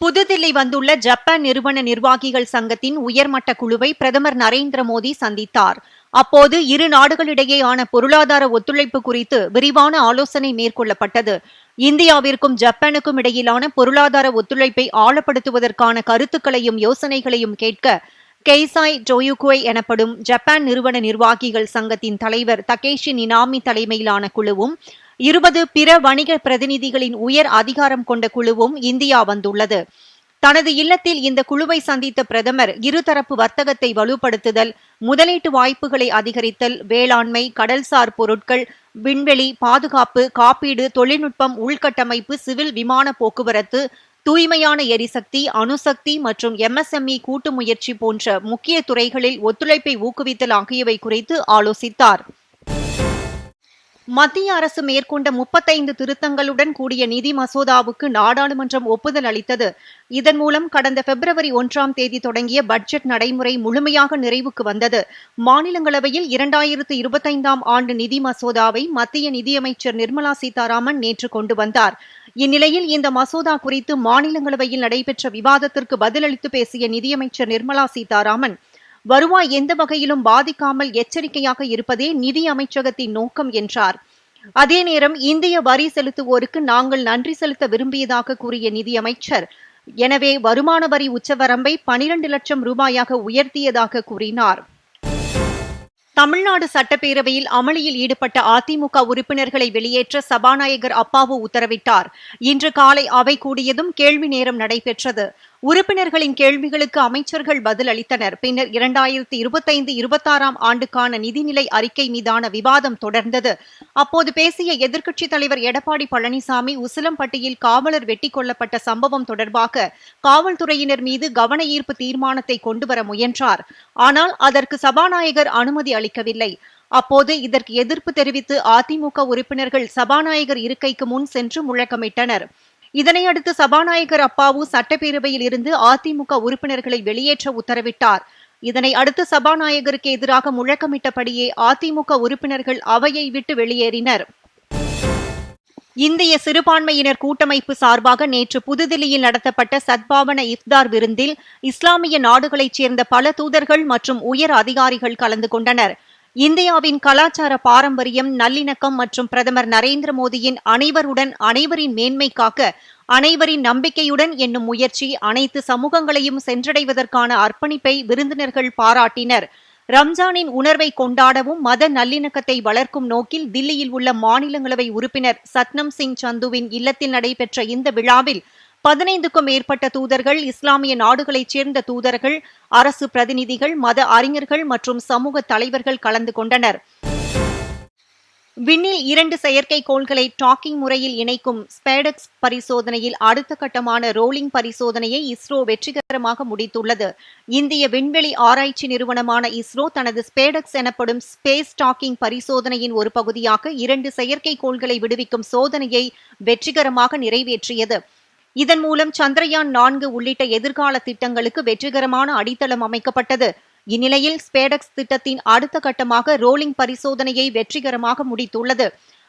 புதுதில்லி வந்துள்ள ஜப்பான் நிறுவன நிர்வாகிகள் சங்கத்தின் உயர்மட்ட குழுவை பிரதமர் நரேந்திர மோடி சந்தித்தார். அப்போது இரு நாடுகளிடையேயான பொருளாதார ஒத்துழைப்பு குறித்து விரிவான ஆலோசனை மேற்கொள்ளப்பட்டது. இந்தியாவிற்கும் ஜப்பானுக்கும் இடையிலான பொருளாதார ஒத்துழைப்பை ஆழப்படுத்துவதற்கான கருத்துக்களையும் யோசனைகளையும் கேட்க கெய்சாய் டோயுகுவை எனப்படும் ஜப்பான் நிறுவன நிர்வாகிகள் சங்கத்தின் தலைவர் தகேஷி நினாமி தலைமையிலான குழுவும் இருபது பிற வணிக பிரதிநிதிகளின் உயர் அதிகாரம் கொண்ட குழுவும் இந்தியா வந்துள்ளது. தனது இல்லத்தில் இந்த குழுவை சந்தித்த பிரதமர் இருதரப்பு வர்த்தகத்தை வலுப்படுத்துதல் முதலீட்டு வாய்ப்புகளை அதிகரித்தல் வேளாண்மை கடல்சார் பொருட்கள் விண்வெளி பாதுகாப்பு காப்பீடு தொழில்நுட்பம் உள்கட்டமைப்பு சிவில் விமான போக்குவரத்து தூய்மையான எரிசக்தி அணுசக்தி மற்றும் எம்எஸ்எம்இ கூட்டு முயற்சி போன்ற முக்கிய துறைகளில் ஒத்துழைப்பை ஊக்குவித்தல் ஆகியவை குறித்து ஆலோசித்தார். மத்திய அரசு மேற்கொண்ட முப்பத்தைந்து திருத்தங்களுடன் கூடிய நிதி மசோதாவுக்கு நாடாளுமன்றம் ஒப்புதல் அளித்தது. இதன் மூலம் கடந்த பிப்ரவரி ஒன்றாம் தேதி தொடங்கிய பட்ஜெட் நடைமுறை முழுமையாக நிறைவுக்கு வந்தது. மாநிலங்களவையில் இரண்டாயிரத்து இருபத்தைந்தாம் ஆண்டு நிதி மசோதாவை மத்திய நிதியமைச்சர் நிர்மலா சீதாராமன் நேற்று கொண்டு வந்தார். இந்நிலையில் இந்த மசோதா குறித்து மாநிலங்களவையில் நடைபெற்ற விவாதத்திற்கு பதிலளித்து பேசிய நிதியமைச்சர் நிர்மலா சீதாராமன் வருவாய் எந்த வகையிலும் பாதிக்காமல் எச்சரிக்கையாக இருப்பதே நிதி அமைச்சகத்தின் நோக்கம் என்றார். அதே நேரம் இந்திய வரி செலுத்துவோருக்கு நாங்கள் நன்றி செலுத்த விரும்பியதாக கூறிய நிதியமைச்சர் எனவே வருமான வரி உச்சவரம்பை பனிரண்டு லட்சம் ரூபாயாக உயர்த்தியதாக கூறினார். தமிழ்நாடு சட்டப்பேரவையில் அமளியில் ஈடுபட்ட அதிமுக உறுப்பினர்களை வெளியேற்ற சபாநாயகர் அப்பாவு உத்தரவிட்டார். இன்று காலை அவை கூடியதும் கேள்வி நேரம் நடைபெற்றது. உறுப்பினர்களின் கேள்விகளுக்கு அமைச்சர்கள் பதில் அளித்தனர். பின்னர் இரண்டாயிரத்தி இருபத்தைந்து இருபத்தாறாம் ஆண்டுக்கான நிதிநிலை அறிக்கை மீதான விவாதம் தொடர்ந்தது. அப்போது பேசிய எதிர்க்கட்சித் தலைவர் எடப்பாடி பழனிசாமி உசிலம்பட்டியில் காவலர் வெட்டி கொல்லப்பட்ட சம்பவம் தொடர்பாக காவல்துறையினர் மீது கவன ஈர்ப்பு தீர்மானத்தை கொண்டுவர முயன்றார். ஆனால் அதற்கு சபாநாயகர் அனுமதி அளிக்கவில்லை. அப்போது இதற்கு எதிர்ப்பு தெரிவித்து அதிமுக உறுப்பினர்கள் சபாநாயகர் இருக்கைக்கு முன் சென்று முழக்கமிட்டனர். இதனையடுத்து சபாநாயகர் அப்பாவு சட்டப்பேரவையில் இருந்து அதிமுக உறுப்பினர்களை வெளியேற்ற உத்தரவிட்டார். இதனை அடுத்து சபாநாயகருக்கு எதிராக முழக்கமிட்டபடியே அதிமுக உறுப்பினர்கள் அவையை விட்டு வெளியேறினர். இந்திய சிறுபான்மையினர் கூட்டமைப்பு சார்பாக நேற்று புதுதில்லியில் நடத்தப்பட்ட சத்பாவன இஃப்தார் விருந்தில் இஸ்லாமிய நாடுகளைச் சேர்ந்த பல தூதர்கள் மற்றும் உயர் அதிகாரிகள் கலந்து கொண்டனர். இந்தியாவின் கலாச்சார பாரம்பரியம் நல்லிணக்கம் மற்றும் பிரதமர் நரேந்திர மோடியின் அனைவருடன் அனைவரின் மேன்மை காக்க அனைவரின் நம்பிக்கையுடன் என்னும் முயற்சி அனைத்து சமூகங்களையும் சென்றடைவதற்கான அர்ப்பணிப்பை விருந்தினர்கள் பாராட்டினர். ரம்ஜானின் உணர்வை கொண்டாடவும் மத நல்லிணக்கத்தை வளர்க்கும் நோக்கில் தில்லியில் உள்ள மாநிலங்களவை உறுப்பினர் சத்னம் சிங் சந்துவின் இல்லத்தில் நடைபெற்ற இந்த விழாவில் பதினைந்துக்கும் மேற்பட்ட தூதர்கள் இஸ்லாமிய நாடுகளைச் சேர்ந்த தூதர்கள் அரசு பிரதிநிதிகள் மத அறிஞர்கள் மற்றும் சமூக தலைவர்கள் கலந்து கொண்டனர். விண்ணில் இரண்டு செயற்கைக்கோள்களை டாக்கிங் முறையில் இணைக்கும் ஸ்பேடெக்ஸ் பரிசோதனையில் அடுத்த கட்டமான ரோலிங் பரிசோதனையை இஸ்ரோ வெற்றிகரமாக முடித்துள்ளது. இந்திய விண்வெளி ஆராய்ச்சி நிறுவனமான இஸ்ரோ தனது ஸ்பேடெக்ஸ் எனப்படும் ஸ்பேஸ் டாக்கிங் பரிசோதனையின் ஒரு பகுதியாக இரண்டு செயற்கைக்கோள்களை விடுவிக்கும் சோதனையை வெற்றிகரமாக நிறைவேற்றியது. இதன் மூலம் சந்திரயான் நான்கு உள்ளிட்ட எதிர்கால திட்டங்களுக்கு வெற்றிகரமான அடித்தளம் அமைக்கப்பட்டது. இந்நிலையில் ஸ்பேடக்ஸ் திட்டத்தின் அடுத்த கட்டமாக ரோலிங் பரிசோதனையை வெற்றிகரமாக முடித்துள்ளது.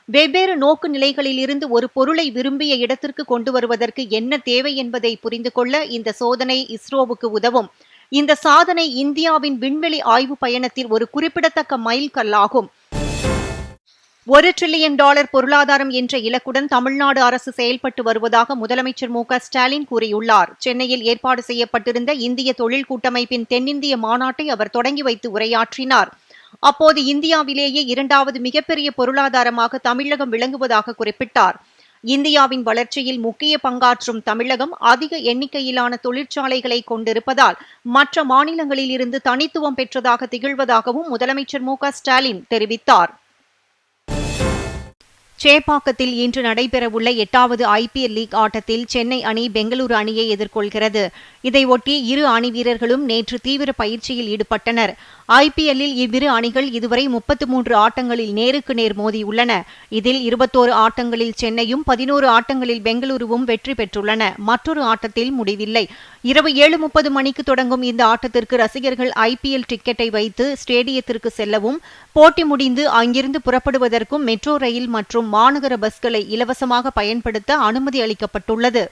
வெவ்வேறு நோக்கு நிலைகளில் இருந்து ஒரு பொருளை விரும்பிய இடத்திற்கு கொண்டு வருவதற்கு என்ன தேவை என்பதை புரிந்து கொள்ள இந்த சோதனை இஸ்ரோவுக்கு உதவும். இந்த சாதனை இந்தியாவின் விண்வெளி ஆய்வு பயணத்தில் ஒரு குறிப்பிடத்தக்க மைல்கல்லாகும். ஒரு டிரில்லியன் டாலர் பொருளாதாரம் என்ற இலக்குடன் தமிழ்நாடு அரசு செயல்பட்டு வருவதாக முதலமைச்சர் மு ஸ்டாலின் கூறியுள்ளார். சென்னையில் ஏற்பாடு செய்யப்பட்டிருந்த இந்திய தொழில் கூட்டமைப்பின் தென்னிந்திய மாநாட்டை அவர் தொடங்கி வைத்து உரையாற்றினார். அப்போது இந்தியாவிலேயே இரண்டாவது மிகப்பெரிய பொருளாதாரமாக தமிழகம் விளங்குவதாக குறிப்பிட்டார். இந்தியாவின் வளர்ச்சியில் முக்கிய பங்காற்றும் தமிழகம் அதிக எண்ணிக்கையிலான தொழிற்சாலைகளை கொண்டிருப்பதால் மற்ற மாநிலங்களில் இருந்து தனித்துவம் பெற்றதாக திகழ்வதாகவும் முதலமைச்சர் மு ஸ்டாலின் தெரிவித்தார். சேப்பாக்கத்தில் இன்று நடைபெறவுள்ள எட்டாவது ஐபிஎல் லீக் ஆட்டத்தில் சென்னை அணி பெங்களூரு அணியை எதிர்கொள்கிறது. இதையொட்டி இரு அணி வீரர்களும் நேற்று தீவிர பயிற்சியில் ஈடுபட்டனர். ஐபிஎல்லில் இவ்விரு அணிகள் இதுவரை முப்பத்து மூன்று ஆட்டங்களில் நேருக்கு நேர் மோதியுள்ளன. இதில் இருபத்தோரு ஆட்டங்களில் சென்னையும் பதினோரு ஆட்டங்களில் பெங்களூருவும் வெற்றி பெற்றுள்ளன. மற்றொரு ஆட்டத்தில் முடிவில்லை. இரவு ஏழு முப்பது மணிக்கு தொடங்கும் இந்த ஆட்டத்திற்கு ரசிகர்கள் ஐபிஎல் டிக்கெட்டை வைத்து ஸ்டேடியத்திற்கு செல்லவும் போட்டி முடிந்து அங்கிருந்து புறப்படுவதற்கும் மெட்ரோ ரயில் மற்றும் மாநகர பஸ்களை இலவசமாக பயன்படுத்த அனுமதி அளிக்கப்பட்டுள்ளது.